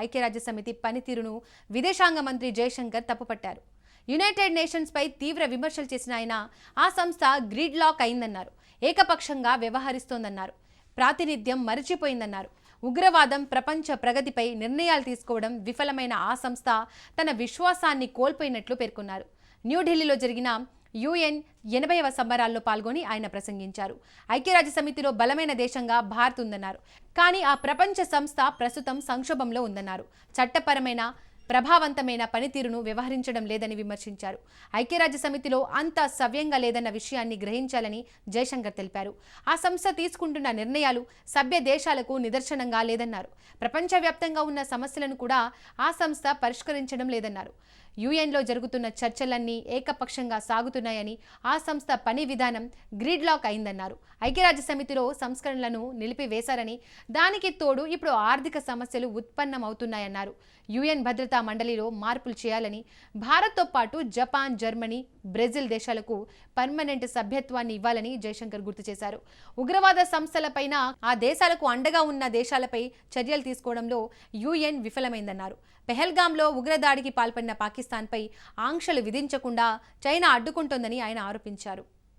ఐక్యరాజ్య సమితి పనితీరును విదేశాంగ మంత్రి జయశంకర్ తప్పుపట్టారు. యునైటెడ్ నేషన్స్పై తీవ్ర విమర్శలు చేసిన ఆయన ఆ సంస్థ గ్రిడ్ లాక్ అయిందన్నారు. ఏకపక్షంగా వ్యవహరిస్తోందన్నారు. ప్రాతినిధ్యం మరిచిపోయిందన్నారు. ఉగ్రవాదం ప్రపంచ ప్రగతిపై నిర్ణయాలు తీసుకోవడం విఫలమైన ఆ సంస్థ తన విశ్వాసాన్ని కోల్పోయినట్లు పేర్కొన్నారు. న్యూఢిల్లీలో జరిగిన యుఎన్ ఎనభైవ సంబరాల్లో పాల్గొని ఆయన ప్రసంగించారు. ఐక్యరాజ్య సమితిలో బలమైన దేశంగా భారత్ ఉందన్నారు. కానీ ఆ ప్రపంచ సంస్థ ప్రస్తుతం సంక్షోభంలో ఉందన్నారు. చట్టపరమైన ప్రభావవంతమైన పనితీరును వ్యవహరించడం లేదని విమర్శించారు. ఐక్యరాజ్య సమితిలో అంత సవ్యంగా లేదన్న విషయాన్ని గ్రహించాలని జయశంకర్ తెలిపారు. ఆ సంస్థ తీసుకుంటున్న నిర్ణయాలు సభ్య దేశాలకు నిదర్శనంగా లేదన్నారు. ప్రపంచవ్యాప్తంగా ఉన్న సమస్యలను కూడా ఆ సంస్థ పరిష్కరించడం లేదన్నారు. యుఎన్లో జరుగుతున్న చర్చలన్నీ ఏకపక్షంగా సాగుతున్నాయని ఆ సంస్థ పని విధానం గ్రిడ్ లాక్ అయిందన్నారు. ఐక్యరాజ్య సమితిలో సంస్కరణలను నిలిపివేశారని దానికి తోడు ఇప్పుడు ఆర్థిక సమస్యలు ఉత్పన్నమవుతున్నాయన్నారు. యుఎన్ భద్రతా మండలిలో మార్పులు చేయాలని భారత్తో పాటు జపాన్ జర్మనీ బ్రెజిల్ దేశాలకు పర్మనెంట్ సభ్యత్వాన్ని ఇవ్వాలని జయశంకర్ గుర్తు చేశారు. ఉగ్రవాద సంస్థలపైన ఆ దేశాలకు అండగా ఉన్న దేశాలపై చర్యలు తీసుకోవడంలో యుఎన్ విఫలమైందన్నారు. పెహల్గాంలో ఉగ్రదాడికి పాల్పడిన పాకిస్తాన్ పాకిస్తాన్పై ఆంక్షలు విధించకుండా చైనా అడ్డుకుంటోందని ఆయన ఆరోపించారు.